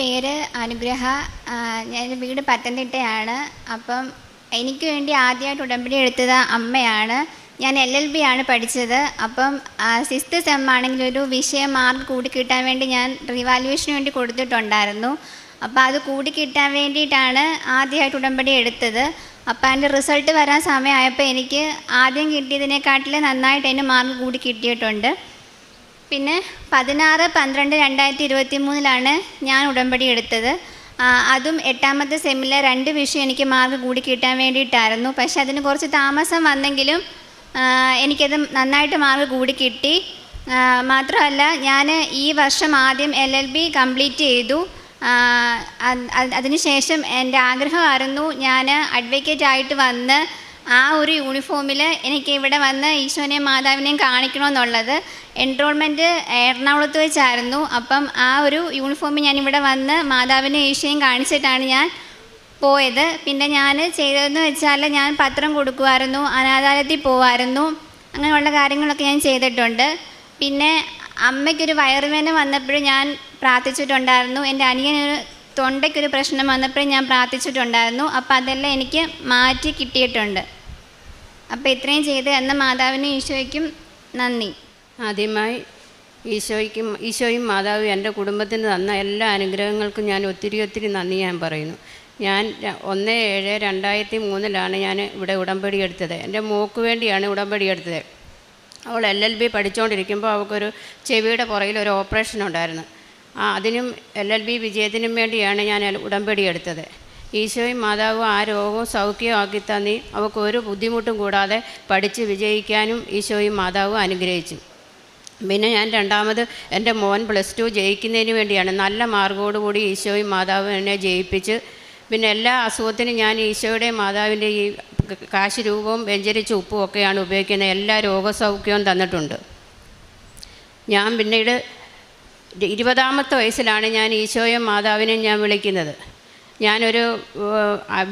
പേര് അനുഗ്രഹ ഞാൻ വീട് പത്തനംതിട്ടയാണ്. അപ്പം എനിക്ക് വേണ്ടി ആദ്യമായിട്ട് ഉടമ്പടി എടുത്തത് അമ്മയാണ്. ഞാൻ എൽ എൽ ബി ആണ് പഠിച്ചത്. അപ്പം സിക്സ്ത് സെം ആണെങ്കിൽ ഒരു വിഷയം മാർക്ക് കൂടി കിട്ടാൻ വേണ്ടി ഞാൻ റിവാലുവേഷന് വേണ്ടി കൊടുത്തിട്ടുണ്ടായിരുന്നു. അപ്പോൾ അത് കൂടി കിട്ടാൻ വേണ്ടിയിട്ടാണ് ആദ്യമായിട്ട് ഉടമ്പടി എടുത്തത്. അപ്പോൾ അതിന്റെ റിസൾട്ട് വരാൻ സമയമായപ്പോൾ എനിക്ക് ആദ്യം കിട്ടിയതിനെക്കാട്ടിൽ നന്നായിട്ട് അതിന് മാർക്ക് കൂടി കിട്ടിയിട്ടുണ്ട്. പിന്നെ പതിനാറ് പന്ത്രണ്ട് രണ്ടായിരത്തി ഇരുപത്തി മൂന്നിലാണ് ഞാൻ ഉടമ്പടി എടുത്തത്. അതും എട്ടാമത്തെ സെമ്മിലെ രണ്ട് വിഷയം എനിക്ക് മാർക്ക് കൂടി കിട്ടാൻ വേണ്ടിയിട്ടായിരുന്നു. പക്ഷെ അതിന് കുറച്ച് താമസം വന്നെങ്കിലും എനിക്കത് നന്നായിട്ട് മാർക്ക് കൂടി കിട്ടി. മാത്രമല്ല ഞാൻ ഈ വർഷം ആദ്യം എൽ എൽ ബി കംപ്ലീറ്റ് ചെയ്തു. അതിനുശേഷം എന്റെ ആഗ്രഹമായിരുന്നു ഞാൻ അഡ്വക്കേറ്റ് ആയിട്ട് വന്ന് ആ ഒരു യൂണിഫോമിൽ എനിക്ക് ഇവിടെ വന്ന് ഈശോനെയും മാതാവിനെയും കാണിക്കണമെന്നുള്ളത്. എൻറോൾമെന്റ് എറണാകുളത്ത് വെച്ചായിരുന്നു. അപ്പം ആ ഒരു യൂണിഫോമിൽ ഞാൻ ഇവിടെ വന്ന് മാതാവിനെയും ഈശോയും കാണിച്ചിട്ടാണ് ഞാൻ പോയത്. പിന്നെ ഞാൻ ചെയ്തതെന്ന് വെച്ചാൽ ഞാൻ പത്രം കൊടുക്കുമായിരുന്നു അനാഥാലയത്തിൽ പോവായിരുന്നു. അങ്ങനെയുള്ള കാര്യങ്ങളൊക്കെ ഞാൻ ചെയ്തിട്ടുണ്ട്. പിന്നെ അമ്മയ്ക്കൊരു വയറുവേദന വന്നപ്പോഴും ഞാൻ പ്രാർത്ഥിച്ചിട്ടുണ്ടായിരുന്നു. എന്റെ അനിയനൊരു തൊണ്ടയ്ക്കൊരു പ്രശ്നം വന്നപ്പോഴും ഞാൻ പ്രാർത്ഥിച്ചിട്ടുണ്ടായിരുന്നു. അപ്പോൾ അതെല്ലാം എനിക്ക് മാറ്റി കിട്ടിയിട്ടുണ്ട്. അപ്പോൾ ഇത്രയും ചെയ്ത് എന്ന മാതാവിനും ഈശോയ്ക്കും നന്ദി. ആദ്യമായി ഈശോയ്ക്കും ഈശോയും മാതാവും എന്റെ കുടുംബത്തിന് തന്ന എല്ലാ അനുഗ്രഹങ്ങൾക്കും ഞാൻ ഒത്തിരി ഒത്തിരി നന്ദി ഞാൻ പറയുന്നു. ഞാൻ ഒന്ന് ഏഴ് രണ്ടായിരത്തി മൂന്നിലാണ് ഞാൻ ഇവിടെ ഉടമ്പടി എടുത്തത്. എന്റെ മോക്ക് വേണ്ടിയാണ് ഉടമ്പടി എടുത്തത്. അവൾ എൽ എൽ ബി പഠിച്ചുകൊണ്ടിരിക്കുമ്പോൾ അവൾക്കൊരു ചെവിയുടെ പുറകിൽ ഒരു ഓപ്പറേഷൻ ഉണ്ടായിരുന്നു. അതിനും എൽ എൽ ബി വിജയത്തിനും വേണ്ടിയാണ് ഞാൻ ഉടമ്പടി എടുത്തത്. ഈശോയും മാതാവും ആ രോഗവും സൗഖ്യമാക്കി തന്നി. അവൾക്ക് ഒരു ബുദ്ധിമുട്ടും കൂടാതെ പഠിച്ച് വിജയിക്കാനും ഈശോയും മാതാവും അനുഗ്രഹിച്ചു. പിന്നെ ഞാൻ രണ്ടാമത് എന്റെ മോൻ പ്ലസ് ടു ജയിക്കുന്നതിന് വേണ്ടിയാണ് നല്ല മാർഗോടുകൂടി ഈശോയും മാതാവും എന്നെ ജയിപ്പിച്ച്. പിന്നെ എല്ലാ അസുഖത്തിനും ഞാൻ ഈശോയുടെയും മാതാവിന്റെ ഈ കാശ് രൂപവും വ്യഞ്ചരിച്ച ഉപ്പും ഒക്കെയാണ് ഉപയോഗിക്കുന്നത്. എല്ലാ രോഗസൗഖ്യവും തന്നിട്ടുണ്ട്. ഞാൻ പിന്നീട് ഇരു- ഇരുപതാമത്തെ വയസ്സിലാണ് ഞാൻ ഈശോയും മാതാവിനെയും ഞാൻ വിളിക്കുന്നത്. ഞാനൊരു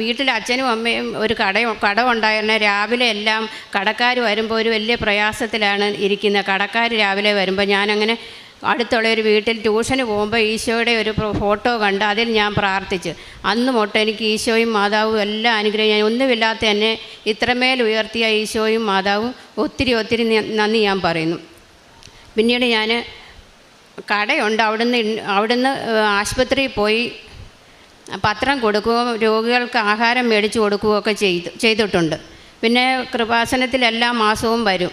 വീട്ടിൽ അച്ഛനും അമ്മയും ഒരു കട കട ഉണ്ടായിരുന്ന രാവിലെ എല്ലാം കടക്കാർ വരുമ്പോൾ ഒരു വലിയ പ്രയാസത്തിലാണ് ഇരിക്കുന്നത് കടക്കാർ രാവിലെ വരുമ്പോൾ ഞാനങ്ങനെ അടുത്തുള്ള ഒരു വീട്ടിൽ ട്യൂഷന് പോകുമ്പോൾ ഈശോയുടെ ഒരു ഫോട്ടോ കണ്ട് അതിൽ ഞാൻ പ്രാർത്ഥിച്ചു. അന്ന് തൊട്ട് എനിക്ക് ഈശോയും മാതാവും എല്ലാം അനുഗ്രഹം ഞാൻ ഒന്നുമില്ലാത്ത എന്നെ ഇത്രമേൽ ഉയർത്തിയ ഈശോയും മാതാവും ഒത്തിരി ഒത്തിരി നന്ദി ഞാൻ പറയുന്നു. പിന്നീട് ഞാൻ കടയുണ്ട്. അവിടുന്ന് അവിടുന്ന് ആശുപത്രിയിൽ പോയി പത്രം കൊടുക്കുകയും രോഗികൾക്ക് ആഹാരം മേടിച്ചു കൊടുക്കുകയും ഒക്കെ ചെയ്തു ചെയ്തിട്ടുണ്ട്. പിന്നെ കൃപാസനത്തിൽ എല്ലാ മാസവും വരും.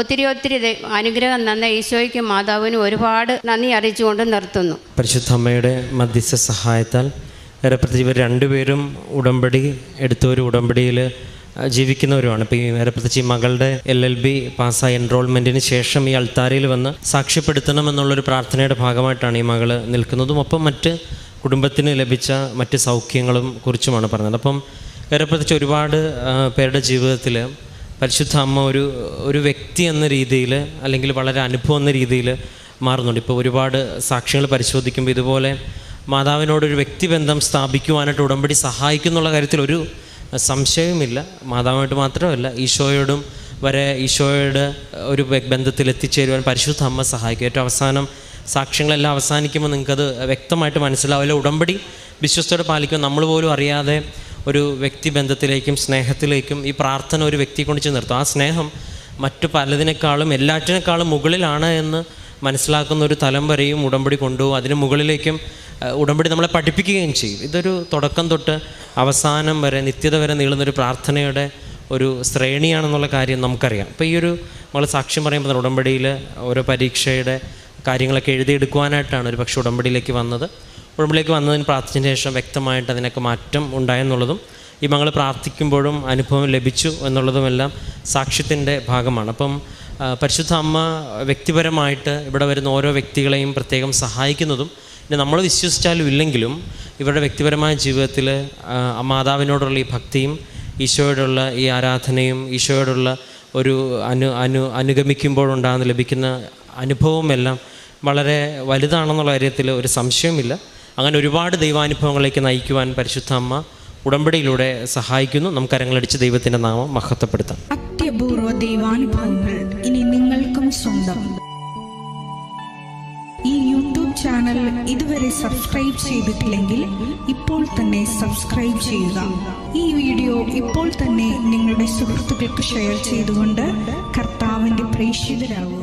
ഒത്തിരി ഒത്തിരി അനുഗ്രഹം തന്ന ഈശോയ്ക്കും മാതാവിനും ഒരുപാട് നന്ദി അറിയിച്ചുകൊണ്ട് നിർത്തുന്നു. പരിശുദ്ധ അമ്മയുടെ മധ്യസ്ഥ സഹായത്താൽ ഏറെപ്രത്യേകിച്ച് ഇവർ രണ്ടുപേരും ഉടമ്പടി ഒരു ഉടമ്പടിയിൽ ജീവിക്കുന്നവരുമാണ്. ഇപ്പോൾ ഈ ഏറെപ്രത്യേകിച്ച് മകളുടെ എൽ എൽ ബി പാസ്സായ എൻറോൾമെന്റിന് ശേഷം ഈ അൾത്താരയിൽ വന്ന് സാക്ഷ്യപ്പെടുത്തണം എന്നുള്ളൊരു പ്രാർത്ഥനയുടെ ഭാഗമായിട്ടാണ് ഈ മകൾ നിൽക്കുന്നതും. ഒപ്പം മറ്റ് കുടുംബത്തിന് ലഭിച്ച മറ്റ് സൗഖ്യങ്ങളും കുറിച്ചുമാണ് പറഞ്ഞത്. അപ്പം വേറെ പ്രത്യേകിച്ച് ഒരുപാട് പേരുടെ ജീവിതത്തിൽ പരിശുദ്ധ അമ്മ ഒരു ഒരു വ്യക്തി എന്ന രീതിയിൽ അല്ലെങ്കിൽ വളരെ അനുഭവം എന്ന രീതിയിൽ മാറുന്നുണ്ട്. ഇപ്പോൾ ഒരുപാട് സാക്ഷ്യങ്ങൾ പരിശോധിക്കുമ്പോൾ ഇതുപോലെ മാതാവിനോടൊരു വ്യക്തിബന്ധം സ്ഥാപിക്കുവാനായിട്ട് ഉടമ്പടി സഹായിക്കുന്നുള്ള കാര്യത്തിൽ ഒരു സംശയവുമില്ല. മാതാവുമായിട്ട് മാത്രമല്ല ഈശോയോടും വരെ ഈശോയുടെ ഒരു ബന്ധത്തിൽ എത്തിച്ചേരുവാൻ പരിശുദ്ധ അമ്മ സഹായിക്കും. ഏറ്റവും അവസാനം സാക്ഷ്യങ്ങളെല്ലാം അവസാനിക്കുമ്പോൾ നിങ്ങൾക്കത് വ്യക്തമായിട്ട് മനസ്സിലാവില്ല ഉടമ്പടി വിശ്വസ്തയോടെ പാലിക്കും നമ്മൾ പോലും അറിയാതെ ഒരു വ്യക്തി ബന്ധത്തിലേക്കും സ്നേഹത്തിലേക്കും ഈ പ്രാർത്ഥന ഒരു വ്യക്തിയെ കൊണ്ട് ചെന്ന് നിർത്തും. ആ സ്നേഹം മറ്റു പലതിനേക്കാളും എല്ലാറ്റിനേക്കാളും മുകളിലാണ് എന്ന് മനസ്സിലാക്കുന്ന ഒരു തലം വരെയും ഉടമ്പടി കൊണ്ടുപോകും. അതിന് മുകളിലേക്കും ഉടമ്പടി നമ്മളെ പഠിപ്പിക്കുകയും ചെയ്യും. ഇതൊരു തുടക്കം തൊട്ട് അവസാനം വരെ നിത്യത വരെ നീളുന്നൊരു പ്രാർത്ഥനയുടെ ഒരു ശ്രേണിയാണെന്നുള്ള കാര്യം നമുക്കറിയാം. അപ്പോൾ ഈ ഒരു നമ്മൾ സാക്ഷ്യം പറയുമ്പോൾ ഉടമ്പടിയിൽ ഓരോ പരീക്ഷയുടെ കാര്യങ്ങളൊക്കെ എഴുതിയെടുക്കുവാനായിട്ടാണ് ഒരു പക്ഷേ ഉടമ്പടിയിലേക്ക് വന്നത്. ഉടമ്പടിയിലേക്ക് വന്നതിന് പ്രാർത്ഥിച്ചതിന് ശേഷം വ്യക്തമായിട്ട് അതിനൊക്കെ മാറ്റം ഉണ്ടായെന്നുള്ളതും ഈ മങ്ങൾ പ്രാർത്ഥിക്കുമ്പോഴും അനുഭവം ലഭിച്ചു എന്നുള്ളതുമെല്ലാം സാക്ഷ്യത്തിന്റെ ഭാഗമാണ്. അപ്പം പരിശുദ്ധ അമ്മ വ്യക്തിപരമായിട്ട് ഇവിടെ വരുന്ന ഓരോ വ്യക്തികളെയും പ്രത്യേകം സഹായിക്കുന്നതും പിന്നെ നമ്മൾ വിശ്വസിച്ചാലും ഇല്ലെങ്കിലും ഇവരുടെ വ്യക്തിപരമായ ജീവിതത്തിൽ മാതാവിനോടുള്ള ഈ ഭക്തിയും ഈശോയോടുള്ള ഈ ആരാധനയും ഈശോയോടുള്ള ഒരു അനു അനു അനുഗമിക്കുമ്പോഴുണ്ടാകുന്ന ലഭിക്കുന്ന അനുഭവമെല്ലാം വളരെ വലുതാണെന്നുള്ള കാര്യത്തിൽ ഒരു സംശയവുമില്ല. അങ്ങനെ ഒരുപാട് ദൈവാനുഭവങ്ങളിലേക്ക് നയിക്കുവാൻ പരിശുദ്ധ അമ്മ ഉടമ്പടിയിലൂടെ സഹായിക്കുന്നു. നമുക്ക് അരങ്ങളടിച്ച് ദൈവത്തിന്റെ നാമം മഹത്വപ്പെടുത്താം. അത്യപൂർവ ദൈവാനുഭവങ്ങൾ ഇനി നിങ്ങൾക്കും സ്വന്തം. ഈ യൂട്യൂബ് ചാനൽ ഇതുവരെ സബ്സ്ക്രൈബ് ചെയ്തിട്ടില്ലെങ്കിൽ ഇപ്പോൾ തന്നെ സബ്സ്ക്രൈബ് ചെയ്യുക. ഈ വീഡിയോ ഇപ്പോൾ തന്നെ നിങ്ങളുടെ സുഹൃത്തുക്കൾക്ക് ഷെയർ ചെയ്തുകൊണ്ട് കർത്താവിന്റെ പ്രേക്ഷിതരാകുക.